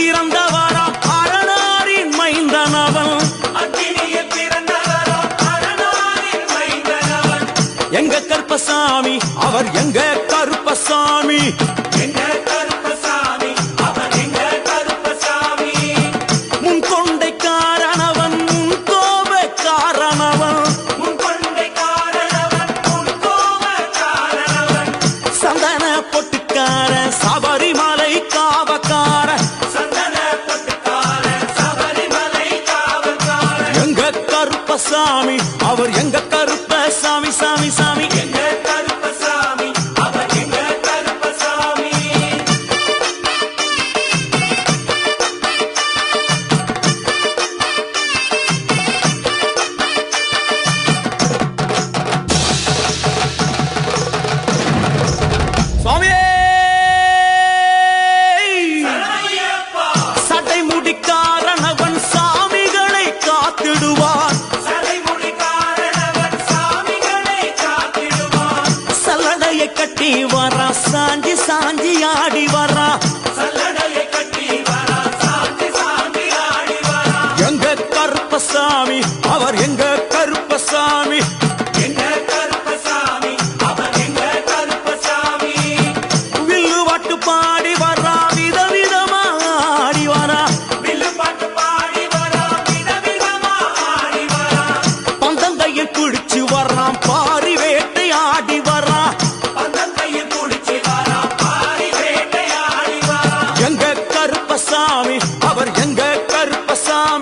பிறந்தவரா? அரணாரின் மைந்தனவன். எங்க கருப்பசாமி அவர் எங்க கருப்பசாமி? எங்க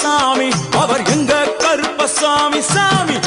சாமி அவர் எங்க கருப்பசாமி சாமி.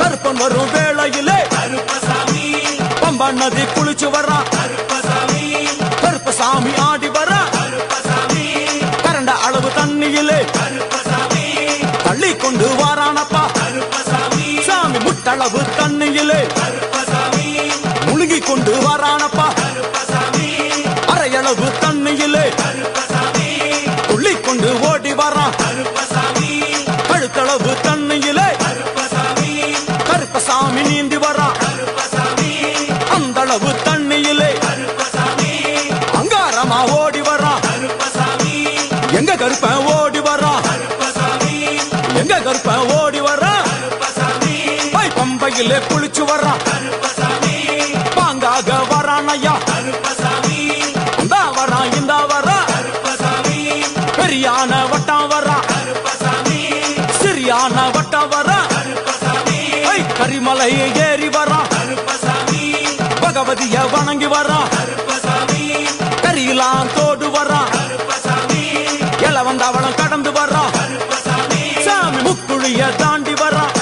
கருப்பன் வரும் வேளையிலே பம்பா நதி குளிச்சு வரா கருப்பசாமி. ஆடி வரா கரண்ட அளவு தண்ணியிலே தள்ளி கொண்டு வாரானப்பா. சாமி முட்டளவு தண்ணியிலே முழுகி கொண்டு வாரானப்பா. தண்ணியிலே அங்காரமா ஓடி வரான் எங்க கருப்பன் ஓடி வரான் எங்க கருப்பன் ஓடி வரான் பை பம்பையிலே குளிச்சு வரான் பாங்காக வரான் ஐயா கருப்பசாமி இந்த வரான் இந்த வரான் பெரியான வட்டம் வரான் கருப்பசாமி சிறியான வட்டம் வரான் கரிமலையே பகவதிய வணங்கி வரான் கரியெல்லாம் தோடு வரான் கருப்பசாமி. இளவந்தவளம் கடந்து வரான் சாமி முக்குழிய தாண்டி வரான்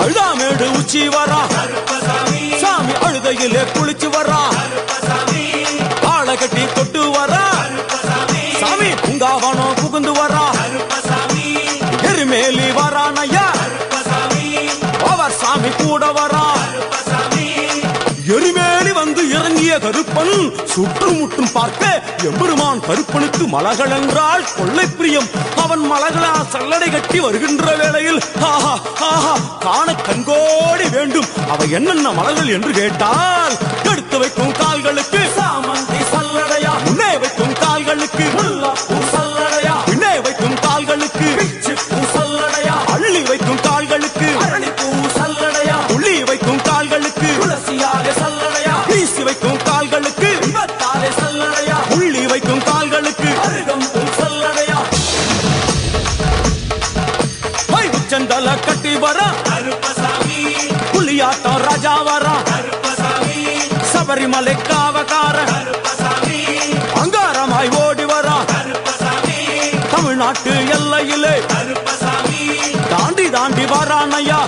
அழுதாமேடு உச்சி வரான் சாமி அழுதையிலே குளிச்சு வரான் இறங்கிய கருப்பன் சுற்றுமுற்றும் பார்க்க எம்பெருமான் கருப்பனுக்கு மலகள் என்றால் கொள்ளை பிரியம். அவன் மலகளா சல்லடை கட்டி வருகின்ற வேளையில் ஆஹா ஆஹா காண கண்கோடி வேண்டும். அவை என்னென்ன மலர்கள் என்று கேட்டால் எடுத்து வைக்கும் கால்களுக்கு பட்டம் ராஜா வரா சபரிமலை காவக்கார. அங்காரமாய் ஓடி வரா தமிழ்நாட்டு எல்லையிலே. தாண்டி தாண்டி வரான் ஐயா.